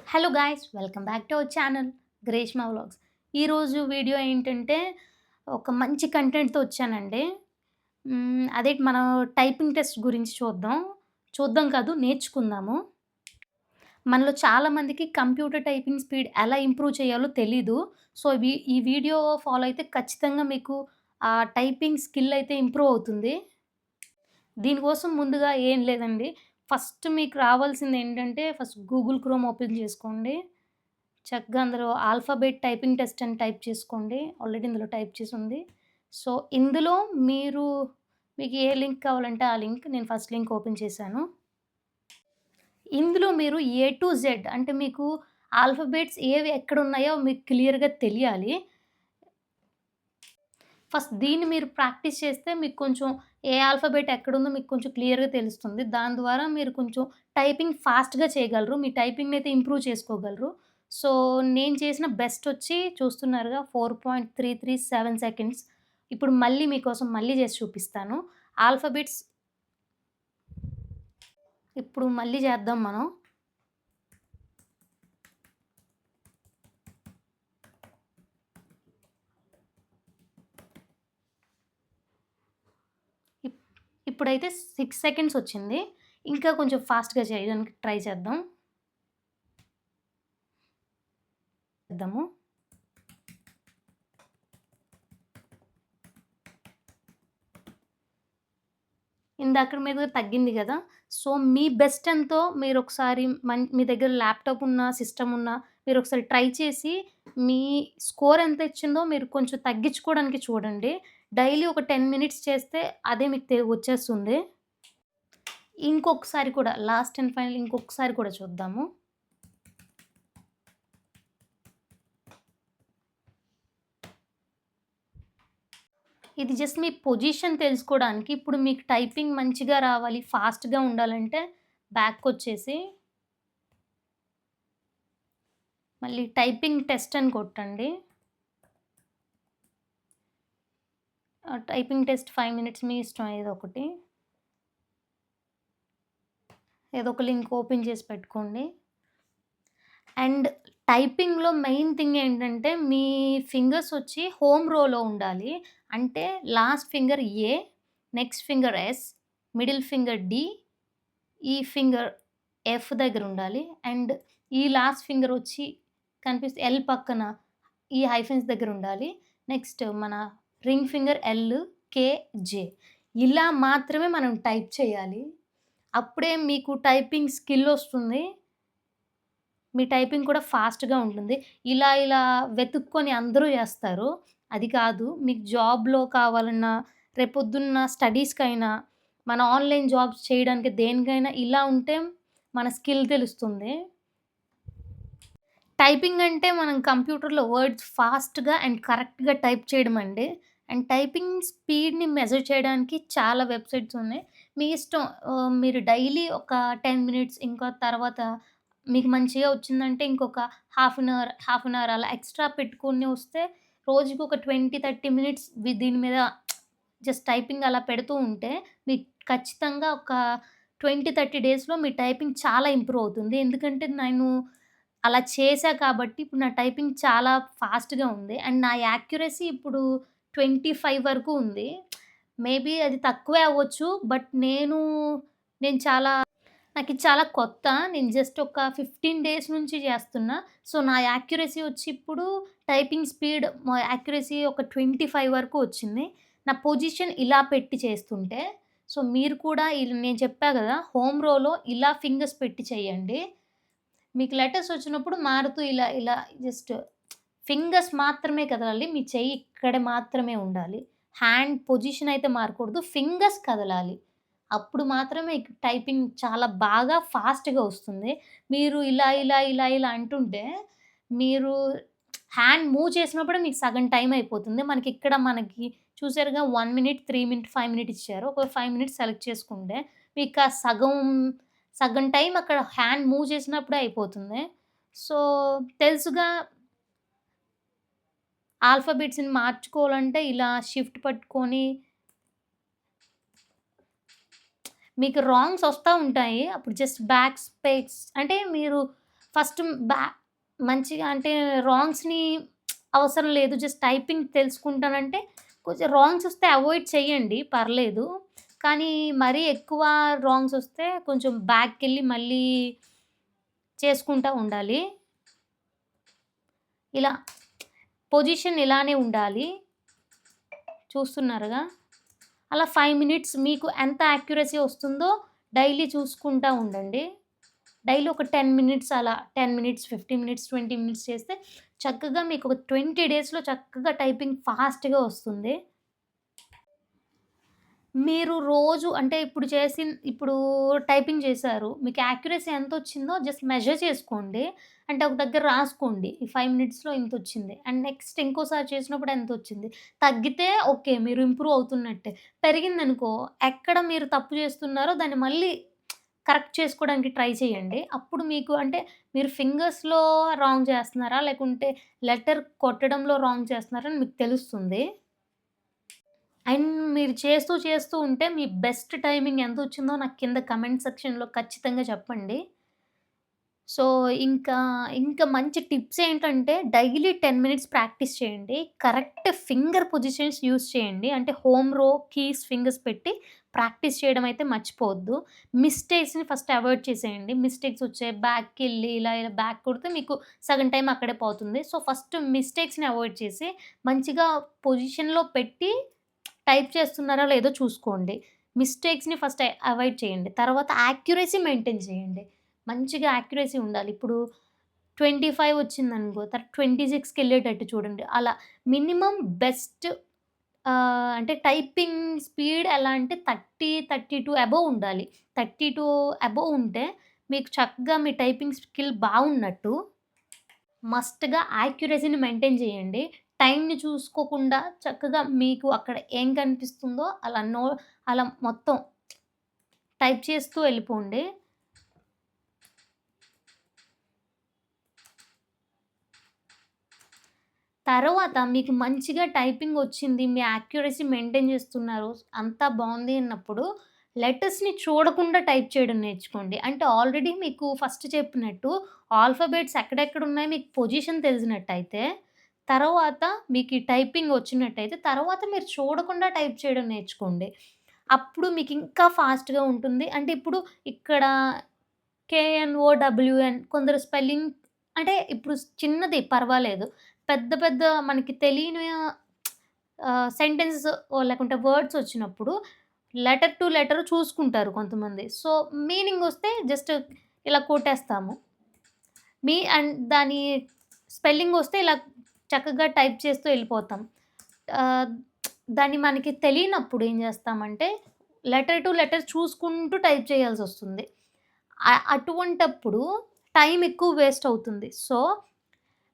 Hello guys welcome back to our channel Greeshma vlogs. ఈరోజు video ఏంటంటే ఒక మంచి కంటెంట్తో వచ్చానండి. అదే మనం టైపింగ్ టెస్ట్ గురించి చూద్దాం. చూద్దాం కాదు నేర్చుకుందాము. మనలో చాలామందికి కంప్యూటర్ టైపింగ్ స్పీడ్ ఎలా ఇంప్రూవ్ చేయాలో తెలీదు. సో వీ ఈ వీడియో ఫాలో అయితే ఖచ్చితంగా మీకు ఆ టైపింగ్ స్కిల్ అయితే ఇంప్రూవ్ అవుతుంది. దీనికోసం ముందుగా ఏం లేదండి ఫస్ట్ మీకు రావాల్సింది ఏంటంటే ఫస్ట్ గూగుల్ క్రోమ్ ఓపెన్ చేసుకోండి. చక్కగా అందులో ఆల్ఫాబెట్ టైపింగ్ టెస్ట్ అని టైప్ చేసుకోండి. ఆల్రెడీ ఇందులో టైప్ చేసి ఉంది. సో ఇందులో మీరు మీకు ఏ లింక్ కావాలంటే ఆ లింక్ నేను ఫస్ట్ లింక్ ఓపెన్ చేశాను. ఇందులో మీరు ఏ టు జెడ్ అంటే మీకు ఆల్ఫాబెట్స్ ఏవి ఎక్కడ ఉన్నాయో మీకు క్లియర్గా తెలియాలి. ఫస్ట్ దీన్ని మీరు ప్రాక్టీస్ చేస్తే మీకు కొంచెం ఏ ఆల్ఫాబెట్ ఎక్కడుందో మీకు కొంచెం క్లియర్గా తెలుస్తుంది. దాని ద్వారా మీరు కొంచెం టైపింగ్ ఫాస్ట్గా చేయగలరు. మీ టైపింగ్ని అయితే ఇంప్రూవ్ చేసుకోగలరు. సో నేను చేసిన బెస్ట్ వచ్చి చూస్తున్నారుగా four point three three seven seconds. ఇప్పుడు మళ్ళీ మీకోసం మళ్ళీ చేసి చూపిస్తాను. ఆల్ఫాబెట్స్ ఇప్పుడు మళ్ళీ చేద్దాం మనం. ఇప్పుడైతే సిక్స్ సెకండ్స్ వచ్చింది. ఇంకా కొంచెం ఫాస్ట్గా చేయడానికి ట్రై చేద్దాం. చేద్దాము. ఇందాక మీద తగ్గింది కదా. సో మీ బెస్ట్ ఎంతో మీరు ఒకసారి మన్ మీ దగ్గర ల్యాప్టాప్ ఉన్న సిస్టమ్ ఉన్న మీరు ఒకసారి ట్రై చేసి మీ స్కోర్ ఎంత ఇచ్చిందో మీరు కొంచెం తగ్గించుకోవడానికి చూడండి. డైలీ ఒక టెన్ మినిట్స్ చేస్తే అదే మీకు తె- వచ్చేస్తుంది. ఇంకొకసారి కూడా లాస్ట్ అండ్ ఫైనల్ ఇంకొకసారి కూడా చూద్దాము. ఇది జస్ట్ మీ పొజిషన్ తెలుసుకోవడానికి ఇప్పుడు మీకు టైపింగ్ మంచిగా రావాలి ఫాస్ట్గా ఉండాలంటే బ్యాక్ వచ్చేసి మళ్ళీ టైపింగ్ టెస్ట్ అని కొట్టండి. టైపింగ్ టెస్ట్ ఫైవ్ మినిట్స్ మీ ఇష్టం ఏదో ఒకటి. ఏదో ఒక లింక్ ఓపెన్ చేసి పెట్టుకోండి. అండ్ టైపింగ్లో మెయిన్ థింగ్ ఏంటంటే మీ ఫింగర్స్ వచ్చి హోమ్ రోలో ఉండాలి. అంటే last finger A next finger S middle finger D ఈ ఫింగర్ ఎఫ్ దగ్గర ఉండాలి. అండ్ ఈ లాస్ట్ ఫింగర్ వచ్చి కనిపిస్తే ఎల్ పక్కన ఈ హైఫెన్స్ దగ్గర ఉండాలి. నెక్స్ట్ మన ring finger L K J. ఇలా మాత్రమే మనం టైప్ చేయాలి. అప్పుడే మీకు టైపింగ్ స్కిల్ వస్తుంది. మీ టైపింగ్ కూడా ఫాస్ట్గా ఉంటుంది. ఇలా ఇలా వెతుక్కొని అందరూ చేస్తారు. అది కాదు మీకు జాబ్లో కావాలన్నా రేపొద్దున్న స్టడీస్కైనా మన ఆన్లైన్ జాబ్స్ చేయడానికి దేనికైనా ఇలా ఉంటే మన స్కిల్ తెలుస్తుంది. టైపింగ్ అంటే మనం కంప్యూటర్లో వర్డ్స్ ఫాస్ట్గా అండ్ కరెక్ట్గా టైప్ చేయడం అండి. అండ్ టైపింగ్ స్పీడ్ని మెజర్ చేయడానికి చాలా వెబ్సైట్స్ ఉన్నాయి. మీ ఇష్టం మీరు డైలీ ఒక టెన్ మినిట్స్ ఇంకా తర్వాత మీకు మంచిగా వచ్చిందంటే ఇంకొక half an hour half an hour అలా ఎక్స్ట్రా పెట్టుకొని వస్తే రోజుకి ఒక ట్వంటీ థర్టీ మినిట్స్ దీని మీద జస్ట్ టైపింగ్ అలా పెడుతూ ఉంటే మీకు ఖచ్చితంగా ఒక ట్వంటీ థర్టీ డేస్లో మీ టైపింగ్ చాలా ఇంప్రూవ్ అవుతుంది. ఎందుకంటే నేను అలా చేశా కాబట్టి ఇప్పుడు నా టైపింగ్ చాలా ఫాస్ట్గా ఉంది. అండ్ నా యాక్యురసీ ఇప్పుడు ట్వంటీ ఫైవ్ వరకు ఉంది. మేబీ అది తక్కువే అవ్వచ్చు బట్ నేను నేను చాలా నాకు ఇది చాలా కొత్త. నేను జస్ట్ ఒక ఫిఫ్టీన్ డేస్ నుంచి చేస్తున్నా. సో నా యాక్యురసీ వచ్చి ఇప్పుడు టైపింగ్ స్పీడ్ మా యాక్యురసీ ఒక ట్వంటీ ఫైవ్ వరకు వచ్చింది. నా పొజిషన్ ఇలా పెట్టి చేస్తుంటే సో మీరు కూడా ఇలా నేను చెప్పా కదా హోమ్ రోలో ఇలా ఫింగర్స్ పెట్టి చేయండి. మీకు లెటర్స్ వచ్చినప్పుడు మారుతూ ఇలా ఇలా జస్ట్ ఫింగర్స్ మాత్రమే కదలాలి. మీ చెయ్యి ఇక్కడ మాత్రమే ఉండాలి. హ్యాండ్ పొజిషన్ అయితే మారకూడదు. ఫింగర్స్ కదలాలి. అప్పుడు మాత్రమే టైపింగ్ చాలా బాగా ఫాస్ట్గా వస్తుంది. మీరు ఇలా ఇలా ఇలా ఇలా అంటుంటే మీరు హ్యాండ్ మూవ్ చేసినప్పుడు మీకు సగం టైం అయిపోతుంది. మనకి ఇక్కడ మనకి చూసారుగా one minute three minute five minute ఇచ్చారు. ఒక ఫైవ్ మినిట్స్ సెలెక్ట్ చేసుకుంటే మీకు ఆ సగం సగం టైం అక్కడ హ్యాండ్ మూవ్ చేసినప్పుడే అయిపోతుంది. సో తెలుసుగా ఆల్ఫాబెట్స్ని మార్చుకోవాలంటే ఇలా షిఫ్ట్ పట్టుకొని మీకు రాంగ్స్ వస్తూ ఉంటాయి అప్పుడు జస్ట్ బ్యాక్ స్పేస్ అంటే మీరు ఫస్ట్ బ్యా మంచిగా అంటే రాంగ్స్‌ని అవసరం లేదు. జస్ట్ టైపింగ్ తెలుసుకుంటానంటే కొంచెం రాంగ్స్ వస్తే అవాయిడ్ చేయండి పర్లేదు. కానీ మరీ ఎక్కువ రాంగ్స్ వస్తే కొంచెం బ్యాక్‌కెళ్ళి మళ్ళీ చేసుకుంటూ ఉండాలి. ఇలా పొజిషన్ ఇలానే ఉండాలి. చూస్తున్నారుగా? అలా ఫైవ్ మినిట్స్ మీకు ఎంత యాక్యురసీ వస్తుందో డైలీ చూసుకుంటా ఉండండి. డైలీ ఒక 10 మినిట్స్ అలా 10 మినిట్స్, 15 మినిట్స్, 20 మినిట్స్ చేస్తే చక్కగా మీకు ఒక 20 డేస్‌లో చక్కగా టైపింగ్ ఫాస్ట్‌గా వస్తుంది. మీరు రోజు అంటే ఇప్పుడు చేసి ఇప్పుడు టైపింగ్ చేశారు. మీకు యాక్యురసీ ఎంతొచ్చిందో జస్ట్ మెజర్ చేసుకోండి. అంటే ఒక దగ్గర రాసుకోండి. ఈ ఫైవ్ మినిట్స్‌లో ఇంత వచ్చింది అండ్ నెక్స్ట్ ఇంకోసారి చేసినప్పుడు ఎంత వచ్చింది తగ్గితే ఓకే. మీరు ఇంప్రూవ్ అవుతున్నట్టే. పెరిగిందనుకో ఎక్కడ మీరు తప్పు చేస్తున్నారో దాన్ని మళ్ళీ కరెక్ట్ చేసుకోవడానికి ట్రై చేయండి. అప్పుడు మీకు అంటే మీరు ఫింగర్స్‌లో రాంగ్ చేస్తున్నారా? లేకుంటే లెటర్ కొట్టడంలో రాంగ్ చేస్తున్నారా అని మీకు తెలుస్తుంది. అండ్ మీరు చేస్తూ, చేస్తూ ఉంటే మీ బెస్ట్ టైమింగ్ ఎంత వచ్చిందో నాకు కింద కమెంట్ సెక్షన్‌లో ఖచ్చితంగా చెప్పండి. సో, ఇంకా, ఇంకా మంచి టిప్స్ ఏంటంటే డైలీ 10 మినిట్స్ ప్రాక్టీస్ చేయండి. కరెక్ట్ ఫింగర్ పొజిషన్స్ యూజ్ చేయండి. అంటే హోమ్ రో, కీస్, ఫింగర్స్ పెట్టి ప్రాక్టీస్ చేయడం అయితే మర్చిపోవద్దు. మిస్టేక్స్‌ని ఫస్ట్ అవాయిడ్ చేసేయండి. మిస్టేక్స్ వచ్చాయి బ్యాక్‌కెళ్ళి ఇలా, ఇలా బ్యాక్ కొడితే మీకు సగం టైం అక్కడే పోతుంది. సో, ఫస్ట్ మిస్టేక్స్‌ని అవాయిడ్ చేసి మంచిగా పొజిషన్‌లో పెట్టి టైప్ చేస్తున్నారో లేదో చూసుకోండి. మిస్టేక్స్‌ని ఫస్ట్ అవాయిడ్ చేయండి. తర్వాత యాక్యురసీ మెయింటైన్ చేయండి. మంచిగా యాక్యురసీ ఉండాలి. ఇప్పుడు 25 వచ్చిందనుకో తర్వాత 26కెళ్ళేటట్టు చూడండి. అలా మినిమమ్ బెస్ట్ అంటే టైపింగ్ స్పీడ్ ఎలా అంటే 30, 32 అబోవ్ ఉండాలి. 32 అబోవ్ ఉంటే మీకు చక్కగా మీ టైపింగ్ స్కిల్ బాగున్నట్టు. మస్ట్‌గా యాక్యురసీని మెయింటైన్ చేయండి. టైమ్‌ని చూసుకోకుండా చక్కగా మీకు అక్కడ ఏం కనిపిస్తుందో అలా నో అలా మొత్తం టైప్ చేస్తూ వెళ్ళిపోండి. తర్వాత మీకు మంచిగా టైపింగ్ వచ్చింది. మీ యాక్యురసీ మెయింటైన్ చేస్తున్నారు. అంతా బాగుంది అన్నప్పుడు లెటర్స్‌ని చూడకుండా టైప్ చేయడం నేర్చుకోండి. అంటే ఆల్రెడీ మీకు ఫస్ట్ చెప్పినట్టు ఆల్ఫాబెట్స్ ఎక్కడెక్కడ ఉన్నాయో మీకు పొజిషన్ తెలిసినట్టయితే, తర్వాత మీకు ఈ టైపింగ్ వచ్చినట్టయితే, తర్వాత మీరు చూడకుండా టైప్ చేయడం నేర్చుకోండి. అప్పుడు మీకు ఇంకా ఫాస్ట్‌గా ఉంటుంది. అంటే ఇప్పుడు ఇక్కడ కేఎన్ఓడబ్ల్యూఎన్ కొందరు స్పెల్లింగ్ అంటే ఇప్పుడు చిన్నది పర్వాలేదు. పెద్ద పెద్ద మనకి తెలియని సెంటెన్స్ లేకుంటే వర్డ్స్ వచ్చినప్పుడు లెటర్ టు లెటర్ చూసుకుంటారు కొంతమంది. సో, మీనింగ్ వస్తే జస్ట్ ఇలా కొట్టేస్తాము. మీ అండ్ దాని స్పెల్లింగ్ వస్తే ఇలా చక్కగా టైప్ చేస్తూ వెళ్ళిపోతాం. దాన్ని మనకి తెలియనప్పుడు ఏం చేస్తామంటే లెటర్ టు లెటర్ చూసుకుంటూ టైప్ చేయాల్సి వస్తుంది అటువంటప్పుడు టైం ఎక్కువ వేస్ట్ అవుతుంది. సో,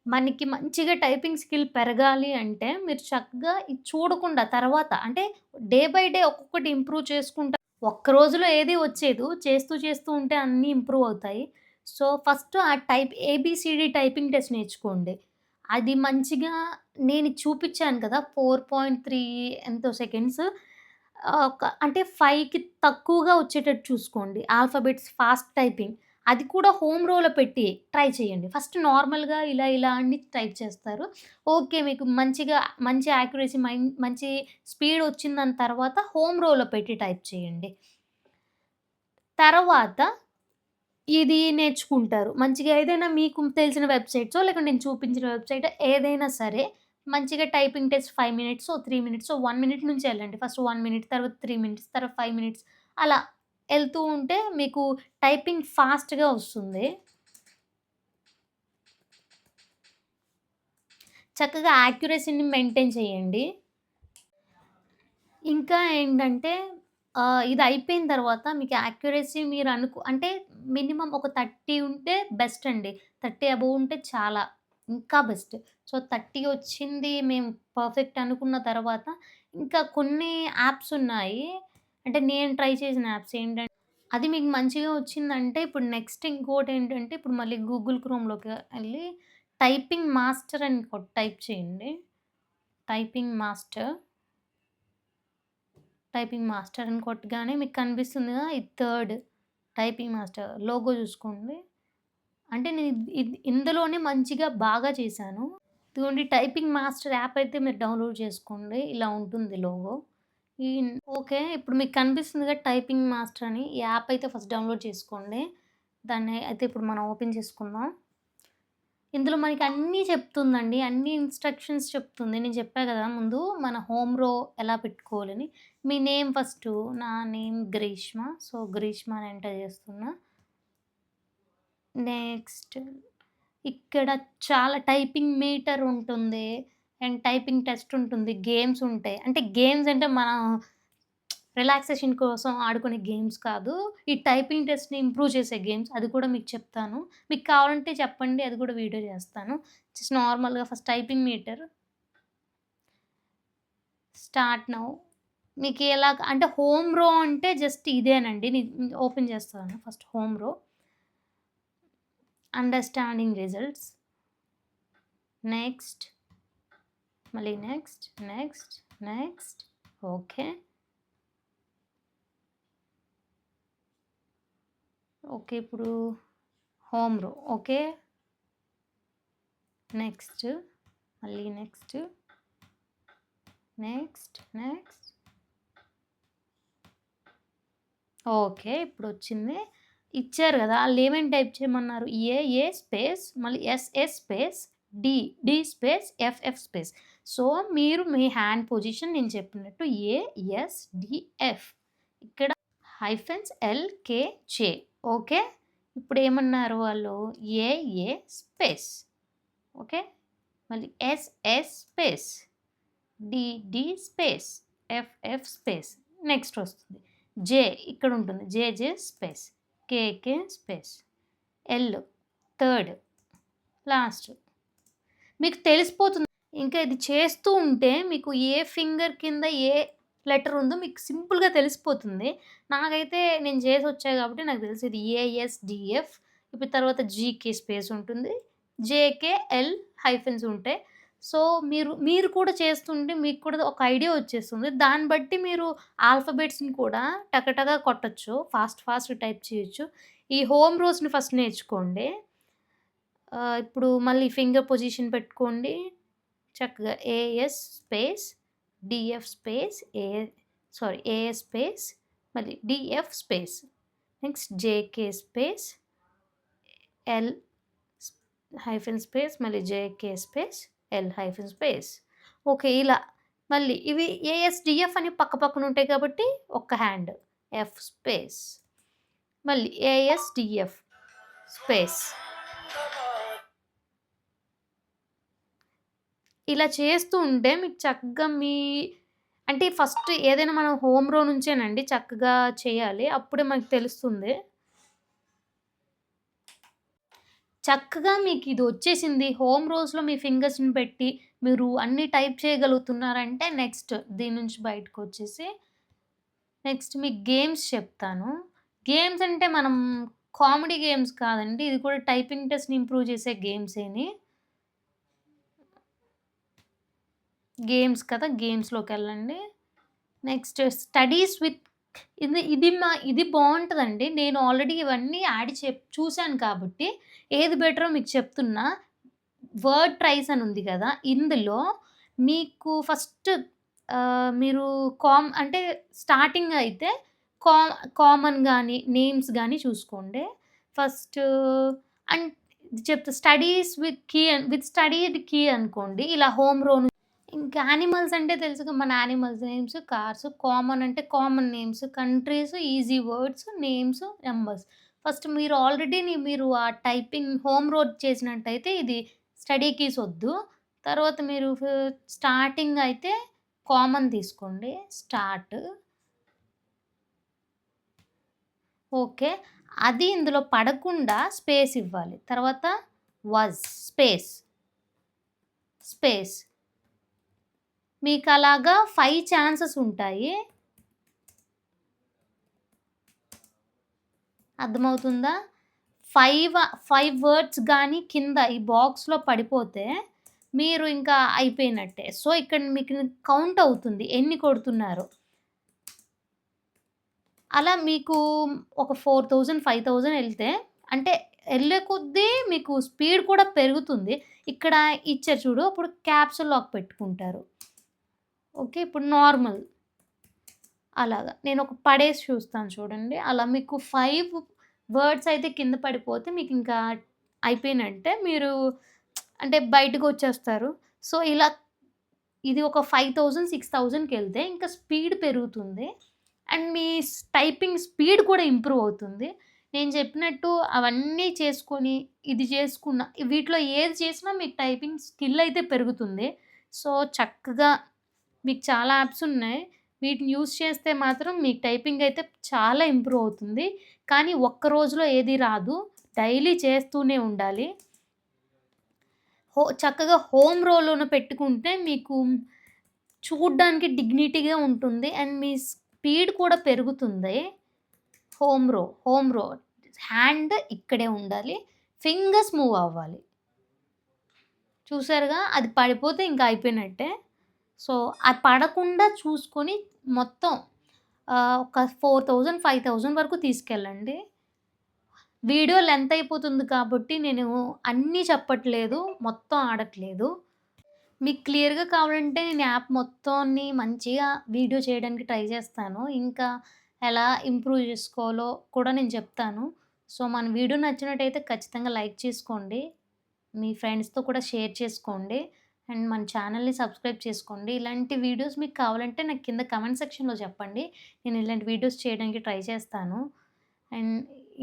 మనకి మంచిగా టైపింగ్ స్కిల్ పెరగాలి అంటే మీరు చక్కగా ఇది చూడకుండా తర్వాత అంటే డే బై డే ఒక్కొక్కటి ఇంప్రూవ్ చేసుకుంటా ఒక్క రోజులో ఏది వచ్చేదు. చేస్తూ చేస్తూ ఉంటే అన్నీ ఇంప్రూవ్ అవుతాయి. సో, ఫస్ట్ ఆ టైప్ ఏబీసీడీ టైపింగ్ టెస్ట్ నేర్చుకోండి. అది మంచిగా నేను చూపిచ్చాను కదా! 4.3 ఎంతో సెకండ్స్ ఆహ్, ఒక అంటే 5కి తక్కువగా వచ్చేటట్టు చూసుకోండి. Alphabets fast typing. అది కూడా హోమ్ రోలో పెట్టి ట్రై చేయండి. ఫస్ట్ నార్మల్‌గా ఇలా ఇలా అని టైప్ చేస్తారు. ఓకే. మీకు మంచిగా మంచి యాక్యురసీ మం మంచి స్పీడ్ వచ్చిందని తర్వాత హోమ్ రోలో పెట్టి టైప్ చేయండి. తర్వాత ఇది నేర్చుకుంటారు. మంచిగా ఏదైనా మీకు తెలిసిన వెబ్‌సైట్సో లేకుంటే నేను చూపించిన వెబ్‌సైటో ఏదైనా సరే మంచిగా టైపింగ్ టెస్ట్ 5 మినిట్సో, 3 మినిట్సో, 1 మినిట్ నుంచి ఎళ్ళండి. ఫస్ట్ 1 మినిట్ తర్వాత 3 మినిట్స్ తర్వాత 5 మినిట్స్ అలా ఎళ్తూ ఉంటే మీకు టైపింగ్ ఫాస్ట్‌గా వస్తుంది. చక్కగా యాక్యురసీని మెయింటైన్ చేయండి. ఇంకా ఏంటంటే ఆహ్, ఇది అయిపోయిన తర్వాత మీకు యాక్యురసీ మీరు అనుకు అంటే మినిమమ్ ఒక 30 ఉంటే బెస్ట్ అండి. 30 అబోవ్ ఉంటే చాలా ఇంకా బెస్ట్. సో, 30 వచ్చింది మేము పర్ఫెక్ట్ అనుకున్న తర్వాత ఇంకా కొన్ని యాప్స్ ఉన్నాయి. అంటే నేను ట్రై చేసిన యాప్స్ ఏంటంటే అది మీకు మంచిగా వచ్చిందంటే ఇప్పుడు నెక్స్ట్ ఇంకోటేంటంటే ఇప్పుడు మళ్ళీ గూగుల్ క్రోమ్‌లోకి ఎళ్ళి టైపింగ్ మాస్టర్ అని కొట్టి టైప్ చేయండి. Typing master. టైపింగ్ మాస్టర్ అని కొట్టగానే మీకు కనిపిస్తుంది కదా! ఇది థర్డ్ టైపింగ్ మాస్టర్ లోగో చూసుకోండి. అంటే నేను ఇందులోనే మంచిగా బాగా చేశాను. ఇదిగోండి టైపింగ్ మాస్టర్ యాప్ అయితే మీరు డౌన్‌లోడ్ చేసుకోండి. ఇలా ఉంటుంది లోగో. ఈ ఓకే. ఇప్పుడు మీకు కనిపిస్తుందిగా టైపింగ్ మాస్టర్ అని. ఈ యాప్ అయితే ఫస్ట్ డౌన్‌లోడ్ చేసుకోండి. దాన్ని అయితే ఇప్పుడు మనం ఓపెన్ చేసుకుందాం. ఇందులో మనకి అన్నీ చెప్తుందండి. అన్ని ఇన్‌స్ట్రక్షన్స్ చెప్తుంది. నేను చెప్పా కదా ముందు మన హోమ్ రో ఎలా పెట్టుకోవాలని. మీ నేమ్ ఫస్ట్ నా నేమ్ గ్రీష్మ. సో, గ్రీష్మ అని ఎంటర్ చేస్తున్నా. నెక్స్ట్ ఇక్కడ చాలా టైపింగ్ మీటర్ ఉంటుంది. అండ్ టైపింగ్ టెస్ట్ ఉంటుంది. గేమ్స్ ఉంటాయి. అంటే గేమ్స్ అంటే మనం రిలాక్సేషన్ కోసం ఆడుకునే గేమ్స్ కాదు. ఈ టైపింగ్ టెస్ట్‌ని ఇంప్రూవ్ చేసే గేమ్స్. అది కూడా మీకు చెప్తాను. మీకు కావాలంటే చెప్పండి. అది కూడా వీడియో చేస్తాను. జస్ట్ నార్మల్‌గా first typing meter. Start now. మీకు ఎలా అంటే హోమ్ రో అంటే జస్ట్ ఇదేనండి. నేను ఓపెన్ చేస్తాను first home row. Understanding results. Next. మళ్ళీ next, next, next. Okay. Okay. ఇప్పుడు హోమ్ రో. ఓకే. నెక్స్ట్. మళ్ళీ నెక్స్ట్. Next, next. ఓకే. ఇప్పుడు వచ్చింది ఇచ్చారు కదా! వాళ్ళు ఏమేమి టైప్ చేయమన్నారు? ఏఏ స్పేస్ మళ్ళీ SS space D, D space FF space. So, మీరు మీ హ్యాండ్ పొజిషన్ నేను చెప్పినట్టు ఏఎస్‌డిఎఫ్ ఇక్కడ హైఫెన్స్ ఎల్‌కే చే ఓకే. ఇప్పుడు ఏమన్నారు వాళ్ళు? AA space. ఓకే. మళ్ళీ SS space DD space FF space. Next వస్తుంది. జే ఇక్కడ ఉంటుంది. JJ space KK space L third last. మీకు తెలిసిపోతుంది. ఇంకా ఇది చేస్తూ ఉంటే మీకు ఏ ఫింగర్ కింద ఏ లెటర్ ఉందో మీకు సింపుల్‌గా తెలిసిపోతుంది. నాకైతే నేను చేసి వచ్చాయి కాబట్టి నాకు తెలుసు ఇది ఏఎస్‌డిఎఫ్. ఇప్పుడు తర్వాత జీకే స్పేస్ ఉంటుంది. జేకే, ఎల్ హైఫెన్స్ ఉంటాయి. సో, మీరు మీరు కూడా చేస్తుంటే మీకు కూడా ఒక ఐడియా వచ్చేస్తుంది. దాన్ని బట్టి మీరు ఆల్ఫబెట్స్ని కూడా టకటగా కొట్టచ్చు ఫాస్ట్ ఫాస్ట్ టైప్ చేయొచ్చు. ఈ హోమ్ రోస్‌ని ఫస్ట్ నేర్చుకోండి. ఇప్పుడు మళ్ళీ ఫింగర్ పొజిషన్ పెట్టుకోండి. చక్కగా AS space DF space A sorry AS space మళ్ళీ DF space. Next JK space L hyphen space మళ్ళీ JK space L hyphen space. Okay. ఇలా మళ్ళీ ఇవి ఏఎస్‌డిఎఫ్ అని పక్క పక్కన ఉంటాయి కాబట్టి ఒక్క హ్యాండ్ ఎఫ్ స్పేస్. మళ్ళీ ఏఎస్‌డిఎఫ్ స్పేస్. ఇలా చేస్తూ ఉంటే మీకు చక్కగా మీ అంటే ఫస్ట్ ఏదైనా మనం హోమ్ రో నుంచేనండి చక్కగా చేయాలి. అప్పుడే మనకు తెలుస్తుంది. చక్కగా మీకు ఇది వచ్చేసింది. హోమ్ రోజులో మీ ఫింగర్స్‌ని పెట్టి మీరు అన్నీ టైప్ చేయగలుగుతున్నారంటే నెక్స్ట్ దీని నుంచి బయటకొచ్చేసి నెక్స్ట్ మీకు గేమ్స్ చెప్తాను. గేమ్స్ అంటే మనం కామెడీ గేమ్స్ కాదండి. ఇది కూడా టైపింగ్ టెస్ట్‌ని ఇంప్రూవ్ చేసే గేమ్స్ ఏని గేమ్స్ కదా! గేమ్స్లోకి వెళ్ళండి నెక్స్ట్ స్టడీస్ విత్ ఇది ఇది మా ఇది బాగుంటుందండి నేను ఆల్రెడీ ఇవన్నీ యాడ్ చే చూశాను కాబట్టి ఏది బెటరో మీకు చెప్తున్నా. వర్డ్ ట్రైస్ అని ఉంది కదా! ఇందులో మీకు ఫస్ట్ మీరు కామ్ అంటే స్టార్టింగ్ అయితే కా కామన్ కానీ నేమ్స్ కానీ చూసుకోండి. ఫస్ట్ అండ్ చెప్తా studies with key with studied key అనుకోండి. ఇలా హోమ్ రోన్ ఇంకా యానిమల్స్ అంటే తెలుసుగా మన యానిమల్స్ నేమ్స్, కార్స్, కామన్ అంటే common names, countries, easy words, names, numbers. First మీరు ఆల్రెడీ ని మీరు ఆ టైపింగ్ హోమ్ రోడ్ చేసినట్టయితే ఇది స్టడీ కీస్ వద్దు. తర్వాత మీరు ఫ్ స్టార్టింగ్ అయితే కామన్ తీసుకోండి. స్టార్ట్. ఓకే. అది ఇందులో పడకుండా స్పేస్ ఇవ్వాలి. తర్వాత వజ్ స్పేస్. స్పేస్. మీకు అలాగా ఫైవ్ ఛాన్సెస్ ఉంటాయి. అర్థమవుతుందా? 5 5 వర్డ్స్ కానీ కింద ఈ బాక్స్‌లో పడిపోతే మీరు ఇంకా అయిపోయినట్టే. సో, ఇక్కడ మీకు కౌంట్ అవుతుంది. ఎన్ని కొడుతున్నారు అలా మీకు ఒక ఫోర్ థౌజండ్ ఫైవ్ థౌజండ్ వెళ్తే అంటే వెళ్ళే కొద్దీ మీకు స్పీడ్ కూడా పెరుగుతుంది. ఇక్కడ ఇచ్చారు చూడు అప్పుడు క్యాప్స్ లాక్ పెట్టుకుంటారు. ఓకే. ఇప్పుడు నార్మల్. అలాగా. నేను ఒక పడేసి చూస్తాను చూడండి. అలా మీకు ఫైవ్ వర్డ్స్ అయితే కింద పడిపోతే మీకు ఇంకా అయిపోయినట్టే. మీరు అంటే బయటకు వచ్చేస్తారు సో, ఇలా ఇది ఒక 5000, 6000కెళ్తే ఇంకా స్పీడ్ పెరుగుతుంది. అండ్ మీ టైపింగ్ స్పీడ్ కూడా ఇంప్రూవ్ అవుతుంది. నేను చెప్పినట్టు అవన్నీ చేసుకొని, ఇది చేసుకున్న వీటిలో ఏది చేసినా మీకు టైపింగ్ స్కిల్ అయితే పెరుగుతుంది. సో, చక్కగా మీకు చాలా యాప్స్ ఉన్నాయి. వీటిని యూస్ చేస్తే మాత్రం మీకు టైపింగ్ అయితే చాలా ఇంప్రూవ్ అవుతుంది. కానీ ఒక్క రోజులో ఏది రాదు. డైలీ చేస్తూనే ఉండాలి. హో చక్కగా హోమ్ రోలోన పెట్టుకుంటే మీకు చూడ్డానికి డిగ్నిటీగా ఉంటుంది. అండ్ మీ స్పీడ్ కూడా పెరుగుతుంది. హోమ్ రో, హోమ్ రో. హ్యాండ్ ఇక్కడే ఉండాలి. ఫింగర్స్ మూవ్ అవ్వాలి. చూసారుగా? అది పడిపోతే ఇంకా అయిపోయినట్టే. సో, అది పడకుండా చూసుకొని మొత్తం ఒక ఫోర్ థౌజండ్ ఫైవ్ థౌజండ్ వరకు తీసుకెళ్ళండి. వీడియో లెంత్ అయిపోతుంది కాబట్టి నేను అన్నీ చెప్పట్లేదు. మొత్తం ఆడట్లేదు. మీకు క్లియర్‌గా కావాలంటే నేను యాప్ మొత్తాన్ని మంచిగా వీడియో చేయడానికి ట్రై చేస్తాను. ఇంకా ఎలా ఇంప్రూవ్ చేసుకోవాలో కూడా నేను చెప్తాను. సో, మన వీడియో నచ్చినట్టయితే ఖచ్చితంగా లైక్ చేసుకోండి. మీ ఫ్రెండ్స్‌తో కూడా షేర్ చేసుకోండి. అండ్ మన ఛానల్‌ని సబ్స్క్రైబ్ చేసుకోండి. ఇలాంటి వీడియోస్ మీకు కావాలంటే నాకు కింద కమెంట్ సెక్షన్‌లో చెప్పండి. నేను ఇలాంటి వీడియోస్ చేయడానికి ట్రై చేస్తాను. అండ్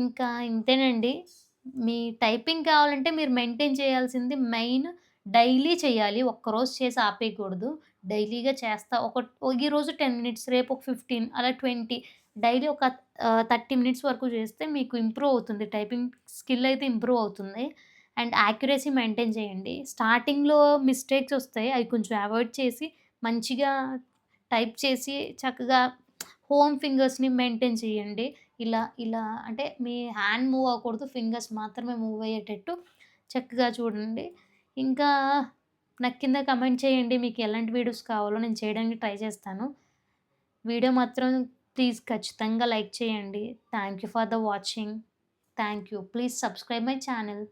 ఇంకా ఇంతేనండి. మీ టైపింగ్ కావాలంటే మీరు మెయింటైన్ చేయాల్సింది మెయిన్ డైలీ చేయాలి. ఒక్కరోజు చేసి ఆపేయకూడదు. డైలీగా చేస్తా ఒక ఈరోజు 10 మినిట్స్, రేపు ఒక 15 అలా 20 డైలీ ఒక థర్టీ మినిట్స్ వరకు చేస్తే మీకు ఇంప్రూవ్ అవుతుంది. టైపింగ్ స్కిల్ అయితే ఇంప్రూవ్ అవుతుంది. అండ్ యాక్యురసీ మెయింటైన్ చేయండి. స్టార్టింగ్‌లో మిస్టేక్స్ వస్తాయి. అవి కొంచెం అవాయిడ్ చేసి మంచిగా టైప్ చేసి చక్కగా హోమ్ ఫింగర్స్‌ని మెయింటైన్ చేయండి. ఇలా ఇలా అంటే మీ హ్యాండ్ మూవ్ అవ్వకూడదు. ఫింగర్స్ మాత్రమే మూవ్ అయ్యేటట్టు చక్కగా చూడండి. ఇంకా నాకు కింద కమెంట్ చేయండి. మీకు ఎలాంటి వీడియోస్ కావాలో నేను చేయడానికి ట్రై చేస్తాను. వీడియో మాత్రం ప్లీజ్ ఖచ్చితంగా లైక్ చేయండి. Thank you for the watching. Thank you. Please subscribe my channel.